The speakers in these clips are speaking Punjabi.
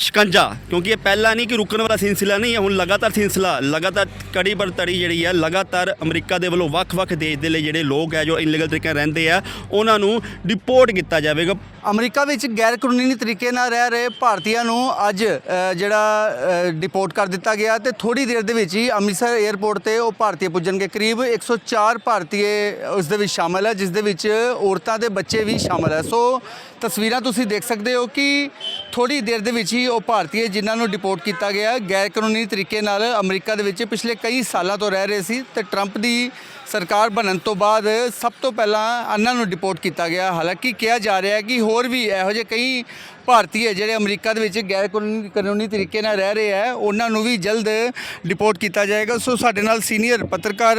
ਸ਼ਿਕੰਜਾ, ਕਿਉਂਕਿ ਇਹ ਪਹਿਲਾ ਨਹੀਂ ਕਿ ਰੁਕਣ ਵਾਲਾ ਸਿਲਸਿਲਾ ਨਹੀਂ ਹੈ ਹੁਣ ਲਗਾਤਾਰ ਸਿਲਸਿਲਾ, ਲਗਾਤਾਰ ਕੜੀ ਪਰ ਤੜੀ ਜਿਹੜੀ ਹੈ ਲਗਾਤਾਰ ਅਮਰੀਕਾ ਦੇ ਵੱਲੋਂ ਵੱਖ-ਵੱਖ ਦੇਸ਼ ਦੇ ਲਈ ਜਿਹੜੇ ਲੋਕ ਹੈ ਜੋ ਇਨਲੀਗਲ ਤਰੀਕੇ ਨਾਲ ਰਹਿੰਦੇ ਆ, ਉਹਨਾਂ ਨੂੰ ਡਿਪੋਰਟ ਕੀਤਾ ਜਾਵੇਗਾ। ਅਮਰੀਕਾ ਵਿੱਚ ਗੈਰ ਕਾਨੂੰਨੀ ਤਰੀਕੇ ਨਾਲ ਰਹਿ ਰਹੇ ਭਾਰਤੀਆਂ ਨੂੰ ਅੱਜ ਜਿਹੜਾ ਡਿਪੋਰਟ ਕਰ ਦਿੱਤਾ ਗਿਆ ਤੇ ਥੋੜੀ ਦੇਰ ਦੇ ਵਿੱਚ ਹੀ ਅੰਮ੍ਰਿਤਸਰ 에ਅਰਪੋਰਟ ਤੇ ਉਹ ਭਾਰਤੀ ਪੁੱਜਣਗੇ। ਕਰੀਬ 104 ਭਾਰਤੀ ਉਸ ਦੇ ਵਿੱਚ ਸ਼ਾਮਲ ਹੈ ਜਿਸ ਦੇ ਵਿੱਚ ਔਰਤਾਂ ਦੇ ਬੱਚੇ ਵੀ ਸ਼ਾਮਲ ਹੈ ਸੋ ਤਸਵੀਰਾਂ ਤੁਸੀਂ ਦੇਖ ਸਕਦੇ ਹੋ ਕਿ ਥੋੜੀ ਦੇਰ ਦੇ ਵਿੱਚ ਹੀ ਉਹ ਭਾਰਤੀ ਜਿਨ੍ਹਾਂ ਨੂੰ ਡਿਪੋਰਟ ਕੀਤਾ ਗਿਆ ਗੈਰ ਕਾਨੂੰਨੀ ਤਰੀਕੇ ਨਾਲ ਅਮਰੀਕਾ ਦੇ ਵਿੱਚ ਪਿਛਲੇ ਕਈ ਸਾਲਾਂ ਤੋਂ ਰਹਿ ਰਹੇ ਸੀ ਤੇ ਟਰੰਪ ਦੀ ਸਰਕਾਰ ਬਣਨ ਤੋਂ ਬਾਅਦ ਸਭ ਤੋਂ ਪਹਿਲਾਂ ਇਹਨਾਂ ਨੂੰ ਡਿਪੋਰਟ ਕੀਤਾ ਗਿਆ। ਹਾਲਾਂਕਿ ਕਿਹਾ ਜਾ ਰਿਹਾ ਹੈ ਕਿ ਹੋਰ ਵੀ ਇਹੋ ਜਿਹੇ ਕਈ ਭਾਰਤੀ ਹੈ ਜਿਹੜੇ ਅਮਰੀਕਾ ਦੇ ਵਿੱਚ ਗੈਰ ਕਾਨੂੰਨੀ ਕਾਨੂੰਨੀ ਤਰੀਕੇ ਨਾਲ ਰਹਿ ਰਹੇ ਹੈ, ਉਹਨਾਂ ਨੂੰ ਵੀ ਜਲਦ ਡਿਪੋਰਟ ਕੀਤਾ ਜਾਏਗਾ। ਸੋ ਸਾਡੇ ਨਾਲ ਸੀਨੀਅਰ ਪੱਤਰਕਾਰ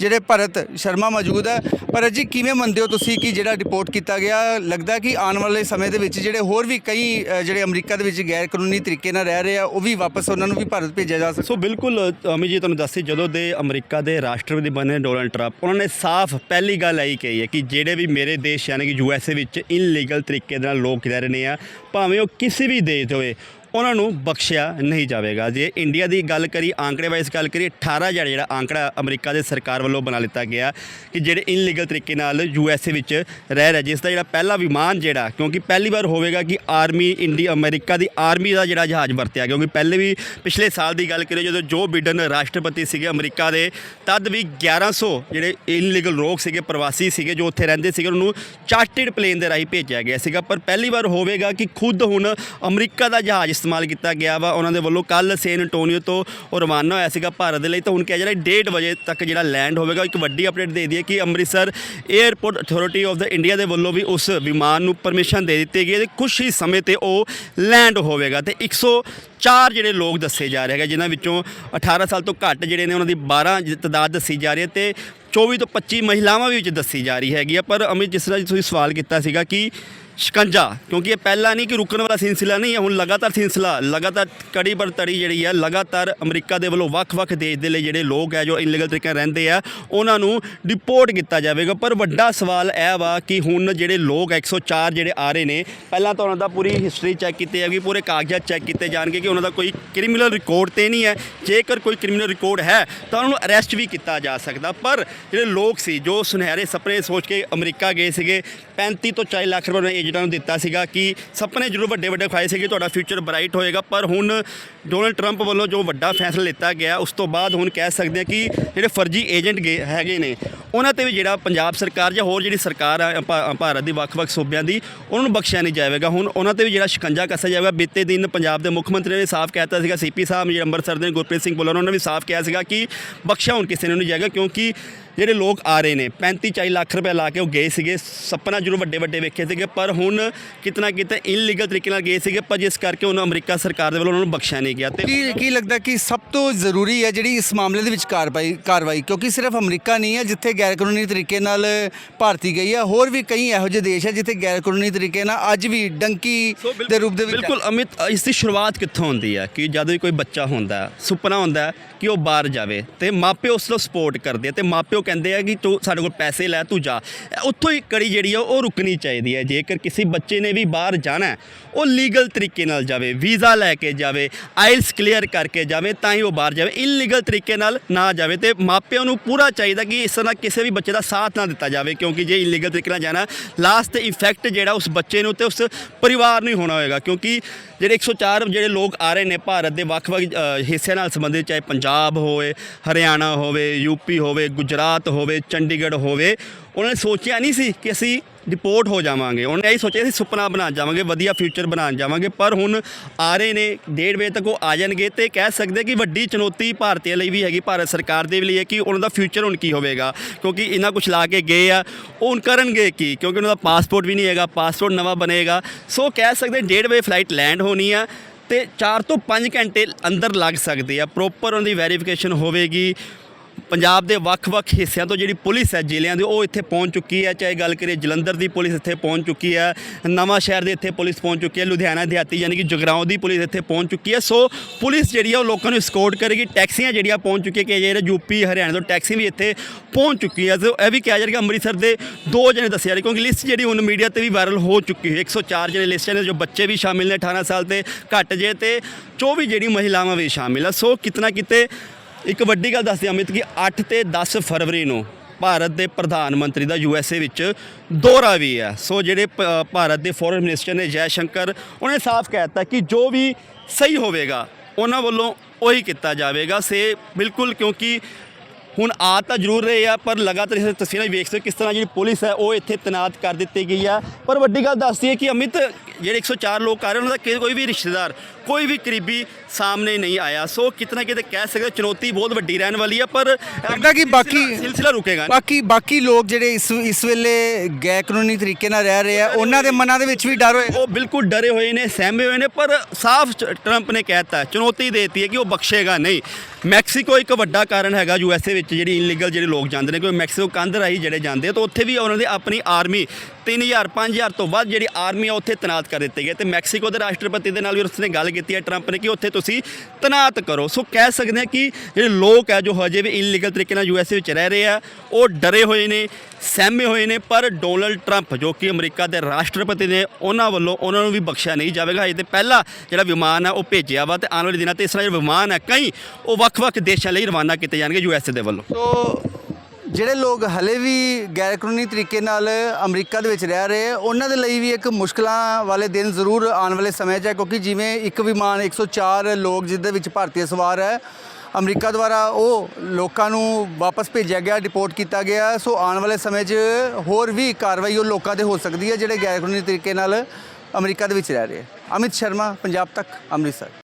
ਜਿਹੜੇ ਭਰਤ ਸ਼ਰਮਾ ਮੌਜੂਦ ਹੈ। ਪਰ ਜੀ, ਕਿਵੇਂ ਮੰਨਦੇ ਹੋ ਤੁਸੀਂ ਕਿ ਜਿਹੜਾ ਡਿਪੋਰਟ ਕੀਤਾ ਗਿਆ, ਲੱਗਦਾ ਕਿ ਆਉਣ ਵਾਲੇ ਸਮੇਂ ਦੇ ਵਿੱਚ ਜਿਹੜੇ ਹੋਰ ਵੀ ਕਈ ਜਿਹੜੇ ਅਮਰੀਕਾ ਦੇ ਵਿੱਚ ਗੈਰ ਕਾਨੂੰਨੀ ਤਰੀਕੇ ਨਾਲ ਰਹਿ ਰਹੇ ਆ, ਉਹ ਵੀ ਵਾਪਸ ਉਹਨਾਂ ਨੂੰ ਵੀ ਭਾਰਤ ਭੇਜਿਆ ਜਾ ਸਕਦਾ? ਸੋ ਬਿਲਕੁਲ ਅਮੀ ਜੀ, ਤੁਹਾਨੂੰ ਦੱਸੀ ਜਦੋਂ ਦੇ ਅਮਰੀਕਾ ਦੇ ਰਾਸ਼ਟਰਪਤੀ ਬਣੇ, ਡੋਨਲਡ ਟਰੰਪ ਉਹਨਾਂ ਨੇ ਸਾਫ਼ ਪਹਿਲੀ ਗੱਲ ਇਹੀ ਕਹੀ ਹੈ ਕਿ ਜਿਹੜੇ ਵੀ ਮੇਰੇ ਦੇਸ਼ ਯਾਨੀ ਕਿ ਯੂਐਸਏ ਵਿੱਚ ਇਨਲੀਗਲ ਤਰੀਕੇ ਦੇ ਨਾਲ ਲੋਕ ਰਹਿ ਰਹੇ ਨੇ ਆ, ਭਾਵੇਂ ਉਹ ਕਿਸੇ ਵੀ ਦੇਸ਼ ਦੇ ਹੋਵੇ ਉਹਨਾਂ ਨੂੰ ਬਖਸ਼ਿਆ ਨਹੀਂ ਜਾਵੇਗਾ। ਜੇ ਇੰਡੀਆ ਦੀ ਗੱਲ ਕਰੀ ਆંકੜੇ ਵਾਈਜ਼ ਗੱਲ ਕਰੀ 18 ਜਿਹੜਾ ਜਿਹੜਾ ਆંકੜਾ ਅਮਰੀਕਾ ਦੇ ਸਰਕਾਰ ਵੱਲੋਂ ਬਣਾ ਲਿੱਤਾ ਗਿਆ ਕਿ ਜਿਹੜੇ ਇਨਲੀਗਲ ਤਰੀਕੇ ਨਾਲ ਯੂ ਐੱਸ ਏ ਵਿੱਚ ਰਹਿ ਰਿਹਾ, ਜਿਸ ਦਾ ਜਿਹੜਾ ਪਹਿਲਾ ਵਿਮਾਨ ਜਿਹੜਾ, ਕਿਉਂਕਿ ਪਹਿਲੀ ਵਾਰ ਹੋਵੇਗਾ ਕਿ ਆਰਮੀ ਇੰਡੀਆ ਅਮਰੀਕਾ ਦੀ ਆਰਮੀ ਦਾ ਜਿਹੜਾ ਜਹਾਜ਼ ਵਰਤਿਆ, ਕਿਉਂਕਿ ਪਹਿਲੇ ਵੀ ਪਿਛਲੇ ਸਾਲ ਦੀ ਗੱਲ ਕਰੀਏ, ਜਦੋਂ ਜੋ ਬਿਡਨ ਰਾਸ਼ਟਰਪਤੀ ਸੀਗੇ ਅਮਰੀਕਾ ਦੇ, ਤਦ ਵੀ 1100 ਜਿਹੜੇ ਇਨਲੀਗਲ ਲੋਕ ਸੀਗੇ, ਪ੍ਰਵਾਸੀ ਸੀਗੇ, ਜੋ ਉੱਥੇ ਰਹਿੰਦੇ ਸੀਗੇ, ਉਹਨੂੰ ਚਾਰਟਰਡ ਪਲੇਨ ਦੇ ਰਾਹੀਂ ਭੇਜਿਆ ਗਿਆ ਸੀਗਾ। ਪਰ ਪਹਿਲੀ ਵਾਰ ਹੋਵੇਗਾ ਕਿ ਖੁਦ ਹੁਣ ਅਮਰੀਕਾ ਦਾ ਜਹਾਜ਼ ਇਸਤੇਮਾਲ ਕੀਤਾ ਗਿਆ ਵਾ। ਉਹਨਾਂ ਦੇ ਵੱਲੋਂ ਕੱਲ ਸੇਨ ਐਂਟੋਨੀਓ ਤੋਂ ਉਹ ਰਵਾਨਾ ਹੋਇਆ ਸੀਗਾ ਭਾਰਤ ਦੇ ਲਈ। ਤਾਂ ਹੁਣ ਕਿਹਾ ਜਾ ਰਿਹਾ 1:30 ਵਜੇ ਤੱਕ ਜਿਹੜਾ ਲੈਂਡ ਹੋਵੇਗਾ ਇੱਕ ਵੱਡੀ ਅਪਡੇਟ ਦੇ ਦਈਏ ਕਿ ਅੰਮ੍ਰਿਤਸਰ 에ਅਰਪੋਰਟ ਅਥਾਰਟੀ ਆਫ ਦਾ ਇੰਡੀਆ ਦੇ ਵੱਲੋਂ ਵੀ ਉਸ ਵਿਮਾਨ ਨੂੰ ਪਰਮਿਸ਼ਨ ਦੇ ਦਿੱਤੀ ਗਈ ਹੈ ਤੇ ਕੁਝ ਹੀ ਸਮੇਂ ਤੇ ਉਹ ਲੈਂਡ ਹੋਵੇਗਾ। ਤੇ 104 ਜਿਹੜੇ ਲੋਕ ਦੱਸੇ ਜਾ ਰਹੇ ਹੈਗੇ, ਜਿਨ੍ਹਾਂ ਵਿੱਚੋਂ 18 ਸਾਲ ਤੋਂ ਘੱਟ ਜਿਹੜੇ ਨੇ, ਉਹਨਾਂ ਦੀ 12 ਜ- ਤਾਦਾਦ ਦੱਸੀ ਜਾ ਰਹੀ ਹੈ ਤੇ 24 ਤੋਂ 25 ਮਹਿਲਾਵਾਂ ਵੀ ਵਿੱਚ ਦੱਸੀ ਜਾ ਰਹੀ ਹੈਗੀ ਆ। ਪਰ ਅਮਿਤ, ਜਿਸ ਤਰ੍ਹਾਂ ਤੁਸੀਂ ਸਵਾਲ ਕੀਤਾ ਸੀਗਾ ਕਿ ਸ਼ਿਕੰਜਾ, ਕਿਉਂਕਿ ਇਹ ਪਹਿਲਾ ਨਹੀਂ ਕਿ ਰੁਕਣ ਵਾਲਾ ਸਿਲਸਿਲਾ ਨਹੀਂ ਹੈ, ਹੁਣ ਲਗਾਤਾਰ ਸਿਲਸਿਲਾ, ਲਗਾਤਾਰ ਕੜੀ ਪਰ ਤੜੀ ਜਿਹੜੀ ਹੈ, ਲਗਾਤਾਰ ਅਮਰੀਕਾ ਦੇ ਵੱਲੋਂ ਵੱਖ-ਵੱਖ ਦੇਸ਼ ਦੇ ਲਈ ਜਿਹੜੇ ਲੋਕ ਹੈ, ਜੋ ਇਨਲੀਗਲ ਤਰੀਕੇ ਰਹਿੰਦੇ ਆ, ਉਹਨਾਂ ਨੂੰ ਡਿਪੋਰਟ ਕੀਤਾ ਜਾਵੇਗਾ। ਪਰ ਵੱਡਾ ਸਵਾਲ ਇਹ ਵਾ ਕਿ ਹੁਣ ਜਿਹੜੇ ਲੋਕ 104 ਜਿਹੜੇ ਆ ਰਹੇ ਨੇ, ਪਹਿਲਾਂ ਤਾਂ ਉਹਨਾਂ ਦਾ ਪੂਰੀ ਹਿਸਟਰੀ ਚੈੱਕ ਕੀਤੀ ਜਾਵੇਗੀ ਪੂਰੇ ਕਾਗਜ਼ਾਤ ਚੈੱਕ ਕੀਤੇ ਜਾਣਗੇ ਕਿ ਉਹਨਾਂ ਦਾ ਕੋਈ ਕ੍ਰਿਮੀਨਲ ਰਿਕਾਰਡ ਤੇ ਨਹੀਂ ਹੈ। ਜੇਕਰ ਕੋਈ ਕ੍ਰਿਮੀਨਲ ਰਿਕਾਰਡ ਹੈ, ਤਾਂ ਉਹਨਾਂ ਨੂੰ ਅਰੈਸਟ ਵੀ ਕੀਤਾ ਜਾ ਸਕਦਾ। ਪਰ ਜਿਹੜੇ ਲੋਕ ਸੀ, ਜੋ ਸੁਨਹਿਰੇ ਸੁਪਨੇ ਸੋਚ ਕੇ ਅਮਰੀਕਾ ਗਏ ਸੀਗੇ 35 ਤੋਂ 40 ਲੱਖ ਰੁਪਏ ਏਜੰਟਾਂ ਨੂੰ ਦਿੱਤਾ ਸੀਗਾ ਕਿ ਸੁਪਨੇ ਜ਼ਰੂਰ ਵੱਡੇ ਵੱਡੇ ਖਾਏ ਸੀਗੇ, ਤੁਹਾਡਾ ਫਿਊਚਰ ਬ੍ਰਾਈਟ ਹੋਏਗਾ। ਪਰ ਹੁਣ ਡੋਨਲਡ ਟਰੰਪ ਵੱਲੋਂ ਜੋ ਵੱਡਾ ਫੈਸਲਾ ਲਿੱਤਾ ਗਿਆ, ਉਸ ਤੋਂ ਬਾਅਦ ਹੁਣ ਕਹਿ ਸਕਦੇ ਹਾਂ ਕਿ ਜਿਹੜੇ ਫਰਜ਼ੀ ਏਜੰਟ ਗਏ ਹੈਗੇ ਨੇ, ਉਹਨਾਂ ਤੇ ਵੀ ਜਿਹੜਾ ਪੰਜਾਬ ਸਰਕਾਰ ਜਾਂ ਹੋਰ ਜਿਹੜੀ ਸਰਕਾਰ ਆ, ਭਾ- ਭਾਰਤ ਦੀ ਵੱਖ-ਵੱਖ ਸੂਬਿਆਂ ਦੀ, ਉਹਨਾਂ ਨੂੰ ਬਖਸ਼ਿਆ ਨਹੀਂ ਜਾਵੇਗਾ। ਹੁਣ ਉਹਨਾਂ ਤੇ ਵੀ ਜਿਹੜਾ ਸ਼ਿਕੰਜਾ ਕੱਸਿਆ ਜਾਵੇਗਾ। ਬੀਤੇ ਦਿਨ ਪੰਜਾਬ ਦੇ ਮੁੱਖ ਮੰਤਰੀ ਨੇ ਸਾਫ਼ ਕਹਿਤਾ ਸੀਗਾ, ਸੀਪੀ ਸਾਹਿਬ, ਜਿਹੜੇ ਅੰਮ੍ਰਿਤਸਰ ਦੇ ਗੁਰਪ੍ਰੀਤ ਸਿੰਘ ਬੁੱਲਰ ਉਹਨਾਂ ਨੇ ਵੀ ਸਾਫ਼ ਕਿਹਾ ਸੀਗਾ ਕਿ ਬਖਸ਼ਿਆ ਹੁਣ ਕਿਸੇ ਨੂੰ ਨਹੀਂ ਜਾਏਗਾ, ਕਿਉਂਕਿ ਜਿਹੜੇ ਲੋਕ ਆ ਰਹੇ ਨੇ 35 40 ਲੱਖ ਰੁਪਏ ਲਾ ਕੇ ਉਹ ਗਏ ਸੀਗੇ ਸੁਪਨਾ ਜ਼ਰੂਰ ਵੱਡੇ ਵੱਡੇ ਵੇਖੇ ਸੀਗੇ ਪਰ ਹੁਣ ਕਿਤਨਾ ਕਿਤੇ ਇਨਲੀਗਲ ਤਰੀਕੇ ਨਾਲ ਗਏ ਸੀਗੇ ਪਰ ਜਿਸ ਕਰਕੇ ਉਹਨਾਂ ਅਮਰੀਕਾ ਸਰਕਾਰ ਦੇ ਵੱਲੋਂ ਉਹਨਾਂ ਨੂੰ ਬਖਸ਼ਿਆ ਨਹੀਂ ਗਿਆ ਤੇ ਕੀ ਕੀ ਲੱਗਦਾ ਕਿ ਸਭ ਤੋਂ ਜ਼ਰੂਰੀ ਹੈ ਜਿਹੜੀ ਇਸ ਮਾਮਲੇ ਦੇ ਵਿੱਚ ਕਾਰਵਾਈ ਕਾਰਵਾਈ ਕਿਉਂਕਿ ਸਿਰਫ ਅਮਰੀਕਾ ਨਹੀਂ ਹੈ ਜਿੱਥੇ ਗੈਰ ਕਾਨੂੰਨੀ ਤਰੀਕੇ ਨਾਲ ਭਾਰਤੀ ਗਈ ਹੈ ਹੋਰ ਵੀ ਕਈ ਇਹੋ ਜਿਹੇ ਦੇਸ਼ ਹੈ ਜਿੱਥੇ ਗੈਰ ਕਾਨੂੰਨੀ ਤਰੀਕੇ ਨਾਲ ਅੱਜ ਵੀ ਡੰਕੀ ਦੇ ਰੂਪ ਦੇ ਵਿੱਚ ਬਿਲਕੁਲ ਅਮਿਤ ਇਸ ਦੀ ਸ਼ੁਰੂਆਤ ਕਿੱਥੋਂ ਹੁੰਦੀ ਹੈ? ਕਿ ਜਦੋਂ ਵੀ ਕੋਈ ਬੱਚਾ ਹੁੰਦਾ ਸੁਪਨਾ ਹੁੰਦਾ ਕਿ ਉਹ ਬਾਹਰ ਜਾਵੇ ਤੇ ਮਾਪੇ ਉਸ ਨੂੰ ਸਪੋਰਟ ਕਰਦੇ ਤੇ ਮਾਪਿਓ ਕਹਿੰਦੇ ਆ ਕਿ ਤੂੰ ਸਾਡੇ ਕੋਲ ਪੈਸੇ ਲੈ, ਤੂੰ ਜਾ। ਉੱਥੋਂ ਹੀ ਕੜੀ ਜਿਹੜੀ ਆ, ਉਹ ਰੁਕਣੀ ਚਾਹੀਦੀ ਹੈ ਜੇਕਰ ਕਿਸੇ ਬੱਚੇ ਨੇ ਵੀ ਬਾਹਰ ਜਾਣਾ ਉਹ ਲੀਗਲ ਤਰੀਕੇ ਨਾਲ ਜਾਵੇ, ਵੀਜ਼ਾ ਲੈ ਕੇ ਜਾਵੇ ਆਇਲਸ ਕਲੀਅਰ ਕਰਕੇ ਜਾਵੇ, ਤਾਂ ਹੀ ਉਹ ਬਾਹਰ ਜਾਵੇ। ਇਲੀਗਲ ਤਰੀਕੇ ਨਾਲ ਨਾ ਜਾਵੇ ਤੇ ਮਾਪਿਆਂ ਨੂੰ ਪੂਰਾ ਚਾਹੀਦਾ ਕਿ ਇਸ ਤਰ੍ਹਾਂ ਕਿਸੇ ਵੀ ਬੱਚੇ ਦਾ ਸਾਥ ਨਾ ਦਿੱਤਾ ਜਾਵੇ, ਕਿਉਂਕਿ ਜੇ ਇਲੀਗਲ ਤਰੀਕੇ ਨਾਲ ਜਾਣਾ ਲਾਸਟ ਇਫੈਕਟ ਜਿਹੜਾ ਉਸ ਬੱਚੇ ਨੂੰ ਤੇ ਉਸ ਪਰਿਵਾਰ ਨੂੰ ਹੀ ਹੋਣਾ ਹੋਏਗਾ। ਕਿਉਂਕਿ ਜਿਹੜੇ 104 ਜਿਹੜੇ ਲੋਕ ਆ ਰਹੇ ਨੇ ਭਾਰਤ ਦੇ ਵੱਖ-ਵੱਖ ਹਿੱਸਿਆਂ ਨਾਲ ਸੰਬੰਧਿਤ, ਚਾਹੇ ਪੰਜਾਬ ਹੋਵੇ, ਹਰਿਆਣਾ ਹੋਵੇ ਯੂਪੀ ਹੋਵੇ, ਗੁਜਰਾਤ ਹੋਵੇ ਚੰਡੀਗੜ੍ਹ ਹੋਵੇ ਉਹਨਾਂ ਨੇ ਸੋਚਿਆ ਨਹੀਂ ਸੀ ਕਿ ਅਸੀਂ ਡਿਪੋਰਟ ਹੋ ਜਾਵਾਂਗੇ ਉਹਨੇ ਇਹੀ ਸੋਚਿਆ ਸੀ ਸੁਪਨਾ ਬਣਾ ਜਾਵਾਂਗੇ ਵਧੀਆ ਫਿਊਚਰ ਬਣਾ ਜਾਵਾਂਗੇ ਪਰ ਹੁਣ ਆ ਰਹੇ ਨੇ ਡੇਢ ਵਜੇ ਤੱਕ ਉਹ ਆ ਜਾਣਗੇ ਤੇ ਕਹਿ ਸਕਦੇ ਕਿ ਵੱਡੀ ਚੁਣੌਤੀ ਭਾਰਤੀਆਂ ਲਈ ਵੀ ਹੈਗੀ ਭਾਰਤ ਸਰਕਾਰ ਦੇ ਲਈ ਹੈ ਕਿ ਉਹਨਾਂ ਦਾ ਫਿਊਚਰ ਹੁਣ ਕੀ ਹੋਵੇਗਾ ਕਿਉਂਕਿ ਇਹਨਾਂ ਕੁਝ ਲਾ ਕੇ ਗਏ ਆ ਉਹ ਹੁਣ ਕਰਨਗੇ ਕੀ ਕਿਉਂਕਿ ਉਹਨਾਂ ਦਾ ਪਾਸਪੋਰਟ ਵੀ ਨਹੀਂ ਹੈਗਾ ਪਾਸਪੋਰਟ ਨਵਾਂ ਬਣੇਗਾ ਸੋ ਕਹਿ ਸਕਦੇ ਡੇਢ ਵਜੇ ਫਲਾਈਟ ਲੈਂਡ ਹੋਣੀ ਆ ਤੇ 4 ਤੋਂ 5 ਘੰਟੇ ਅੰਦਰ ਲੱਗ ਸਕਦੇ ਆ ਪ੍ਰੋਪਰ ਉਹਨਾਂ ਦੀ ਵੈਰੀਫਿਕੇਸ਼ਨ ਹੋਵੇਗੀ ਪੰਜਾਬ ਦੇ ਵੱਖ-ਵੱਖ ਹਿੱਸਿਆਂ ਤੋਂ ਜਿਹੜੀ ਪੁਲਿਸ ਹੈ ਜ਼ਿਲ੍ਹਿਆਂ ਦੀ, ਉਹ ਇੱਥੇ ਪਹੁੰਚ ਚੁੱਕੀ ਹੈ। ਚਾਹੇ ਗੱਲ ਕਰੀਏ ਜਲੰਧਰ ਦੀ ਪੁਲਿਸ ਇੱਥੇ ਪਹੁੰਚ ਚੁੱਕੀ ਹੈ, ਨਵਾਂ ਸ਼ਹਿਰ ਦੇ ਇੱਥੇ ਪੁਲਿਸ ਪਹੁੰਚ ਚੁੱਕੀ ਹੈ, ਲੁਧਿਆਣਾ ਦਿਹਾਤੀ ਯਾਨੀ ਕਿ ਜਗਰਾਉਂ ਦੀ ਪੁਲਿਸ ਇੱਥੇ ਪਹੁੰਚ ਚੁੱਕੀ ਹੈ। ਸੋ ਪੁਲਿਸ ਜਿਹੜੀ ਆ ਉਹ ਲੋਕਾਂ ਨੂੰ ਸਕੋਟ ਕਰੇਗੀ, ਟੈਕਸੀਆਂ ਜਿਹੜੀਆਂ ਪਹੁੰਚ ਚੁੱਕੀਆਂ, ਕਿ ਜਿਹੜੇ ਯੂਪੀ ਹਰਿਆਣਾ ਤੋਂ ਟੈਕਸੀ ਵੀ ਇੱਥੇ ਪਹੁੰਚ ਚੁੱਕੀ ਹੈ। ਸੋ ਇਹ ਵੀ ਕਿਹਾ ਜਾ ਰਿਹਾ ਕਿ ਅੰਮ੍ਰਿਤਸਰ ਦੇ ਦੋ ਜਣੇ ਦੱਸਿਆ ਜਾ ਰਿਹਾ, ਕਿਉਂਕਿ ਲਿਸਟ ਜਿਹੜੀ ਹੁਣ ਮੀਡੀਆ ਤੇ ਵੀ ਵਾਇਰਲ ਹੋ ਚੁੱਕੀ ਹੈ। 104 ਜਣੇ ਲਿਸਟ ਨੇ, ਜੋ ਬੱਚੇ ਵੀ ਸ਼ਾਮਿਲ ਨੇ 18 ਸਾਲ ਤੇ ਘੱਟ ਜੇ ਤੇ 24 ਜਿਹੜੀ ਮਹਿਲਾਵਾਂ ਵੀ ਸ਼ਾਮਿਲ ਆ ਸੋ ਕਿਤਨਾ ਕਿਤੇ ਇੱਕ ਵੱਡੀ ਗੱਲ ਦੱਸਦੇ ਅਮਿਤ, ਕਿ 8 ਤੇ 10 ਫਰਵਰੀ ਨੂੰ ਭਾਰਤ ਦੇ ਪ੍ਰਧਾਨ ਮੰਤਰੀ ਦਾ ਯੂਐਸਏ ਵਿੱਚ ਦੌਰਾ ਵੀ ਹੈ। ਸੋ ਜਿਹੜੇ ਪ- ਭਾਰਤ ਦੇ ਫੋਰਨ ਮਿਨਿਸਟਰ ਨੇ ਜੈ ਸ਼ੰਕਰ, ਉਹਨੇ ਸਾਫ਼ ਕਹਿ ਦਿੱਤਾ ਕਿ ਜੋ ਵੀ ਸਹੀ ਹੋਵੇਗਾ, ਉਹਨਾਂ ਵੱਲੋਂ ਉਹੀ ਕੀਤਾ ਜਾਵੇਗਾ। ਸੇ ਬਿਲਕੁਲ ਕਿਉਂਕਿ ਹੁਣ ਆ ਤਾਂ ਜ਼ਰੂਰ ਰਹੇ ਆ ਪਰ ਲਗਾਤਾਰ ਇਸ ਤਸਵੀਰਾਂ ਵੇਖ ਸਕਦੇ ਕਿਸ ਤਰ੍ਹਾਂ ਜਿਹੜੀ ਪੁਲਿਸ ਹੈ ਉਹ ਇੱਥੇ ਤੈਨਾਤ ਕਰ ਦਿੱਤੀ ਗਈ ਆ। ਪਰ ਵੱਡੀ ਗੱਲ ਦੱਸਦੀ ਹੈ ਕਿ ਅਮਿਤ ਜਿਹੜੇ 104 ਲੋਕ ਆ ਰਹੇ ਉਹਨਾਂ ਦਾ ਕੋਈ ਵੀ ਰਿਸ਼ਤੇਦਾਰ ਕੋਈ ਵੀ ਕਰੀਬੀ ਸਾਹਮਣੇ ਨਹੀਂ ਆਇਆ। ਸੋ ਕਿਤਨਾ ਕਿਤੇ ਕਹਿ ਸਕਦੇ ਚੁਣੌਤੀ ਬਹੁਤ ਵੱਡੀ ਰਹਿਣ ਵਾਲੀ ਹੈ ਪਰ ਲੱਗਦਾ ਕਿ ਬਾਕੀ- ਸਿਲਸਿਲਾ- ਰੁਕੇਗਾ। ਬਾਕੀ ਬਾਕੀ ਲੋਕ ਜਿਹੜੇ ਇਸ ਇਸ ਵੇਲੇ ਗੈਰ ਕਾਨੂੰਨੀ ਤਰੀਕੇ ਨਾਲ ਰਹਿ ਰਹੇ ਆ ਉਹਨਾਂ ਦੇ ਮਨਾਂ ਦੇ ਵਿੱਚ ਵੀ ਡਰ ਹੋਏ ਉਹ ਬਿਲਕੁਲ ਡਰੇ ਹੋਏ ਨੇ ਸਹਿਮੇ ਹੋਏ ਨੇ ਪਰ ਸਾਫ਼ ਟਰੰਪ ਨੇ ਕਹਿਤਾ ਚੁਣੌਤੀ ਦੇਤੀ ਹੈ ਕਿ ਉਹ ਬਖਸ਼ੇਗਾ ਨਹੀਂ। ਮੈਕਸੀਕੋ ਇੱਕ ਵੱਡਾ ਕਾਰਨ ਹੈਗਾ ਯੂ ਐੱਸ ਏ ਵਿੱਚ ਜਿਹੜੀ ਇਨਲੀਗਲ ਜਿਹੜੇ ਲੋਕ ਜਾਂਦੇ ਨੇ ਕੋਈ ਮੈਕਸੀਕੋ ਕੰਧ ਰਾਹੀਂ ਜਿਹੜੇ ਜਾਂਦੇ ਆ, ਤਾਂ ਉੱਥੇ ਵੀ ਉਹਨਾਂ ਦੀ ਆਪਣੀ ਆਰਮੀ 3000 5000 ਤੋਂ ਵੱਧ ਜਿਹੜੀ ਆਰਮੀ ਆ, ਉੱਥੇ ਤੈਨਾਤ ਕਰ ਦਿੱਤੀ ਗਈ ਤੇ ਮੈਕਸੀਕੋ ਦੇ ਰਾਸ਼ਟਰਪਤੀ ਦੇ ਨਾਲ ਵੀ ਉਸਨੇ ਗੱਲ ਕੀਤੀ ਹੈ ਟਰੰਪ ਨੇ ਕਿ ਉੱਥੇ ਤੁਸੀਂ ਤੈਨਾਤ ਕਰੋ। ਸੋ ਕਹਿ ਸਕਦੇ ਹਾਂ ਕਿ ਜਿਹੜੇ ਲੋਕ ਹੈ ਜੋ ਹਜੇ ਵੀ ਇਨਲੀਗਲ ਤਰੀਕੇ ਨਾਲ ਯੂ ਐੱਸ ਏ ਵਿੱਚ ਰਹਿ ਰਹੇ ਆ, ਉਹ ਡਰੇ ਹੋਏ ਨੇ, ਸਹਿਮੇ ਹੋਏ ਨੇ, ਪਰ ਡੋਨਲਡ ਟਰੰਪ, ਜੋ ਕਿ ਅਮਰੀਕਾ ਦੇ ਰਾਸ਼ਟਰਪਤੀ ਨੇ, ਉਹਨਾਂ ਵੱਲੋਂ ਉਹਨਾਂ ਨੂੰ ਵੀ ਬਖਸ਼ਿਆ ਨਹੀਂ ਜਾਵੇਗਾ। ਅਜੇ ਤੇ ਪਹਿਲਾ ਜਿਹੜਾ ਵਿਮਾਨ ਹੈ ਉਹ ਭੇਜਿਆ ਵਾ ਤੇ ਆਉਣ ਵਾਲੇ ਦਿਨਾਂ ਤੇ ਇਸ ਤਰ੍ਹਾਂ ਜਿਹੜਾ ਵਿਮਾਨ ਹੈ ਕਈ ਉਹ ਵੱਖ-ਵੱਖ ਦੇਸ਼ਾਂ ਲਈ ਰਵਾਨਾ ਕੀਤੇ ਜਾਣਗੇ ਯੂਐਸਏ ਦੇ ਵੱਲੋਂ। ਸੋ, ਜਿਹੜੇ ਲੋਕ ਹਲੇ ਵੀ ਗੈਰ ਕਾਨੂੰਨੀ ਤਰੀਕੇ ਨਾਲ ਅਮਰੀਕਾ ਦੇ ਵਿੱਚ ਰਹਿ ਰਹੇ, ਉਹਨਾਂ ਦੇ ਲਈ ਵੀ ਇੱਕ ਮੁਸ਼ਕਲਾਂ ਵਾਲੇ ਦਿਨ ਜ਼ਰੂਰ ਆਉਣ ਵਾਲੇ ਸਮੇਂ 'ਚ ਹੈ, ਕਿਉਂਕਿ ਜਿਵੇਂ ਇੱਕ ਵਿਮਾਨ 104 ਲੋਕ ਜਿਹਦੇ ਵਿੱਚ ਭਾਰਤੀ ਸਵਾਰ ਹੈ, ਅਮਰੀਕਾ ਦੁਆਰਾ ਉਹ ਲੋਕਾਂ ਨੂੰ ਵਾਪਸ ਭੇਜਿਆ ਗਿਆ, ਡਿਪੋਰਟ ਕੀਤਾ ਗਿਆ। ਸੋ, ਆਉਣ ਵਾਲੇ ਸਮੇਂ 'ਚ ਹੋਰ ਵੀ ਕਾਰਵਾਈ ਉਹ ਲੋਕਾਂ ਤੇ ਹੋ ਸਕਦੀ ਹੈ, ਜਿਹੜੇ ਗੈਰ ਕਾਨੂੰਨੀ ਤਰੀਕੇ ਨਾਲ ਅਮਰੀਕਾ ਦੇ ਵਿੱਚ ਰਹਿ ਰਹੇ ਅਮਿਤ ਸ਼ਰਮਾ, ਪੰਜਾਬ ਤੱਕ, ਅੰਮ੍ਰਿਤਸਰ।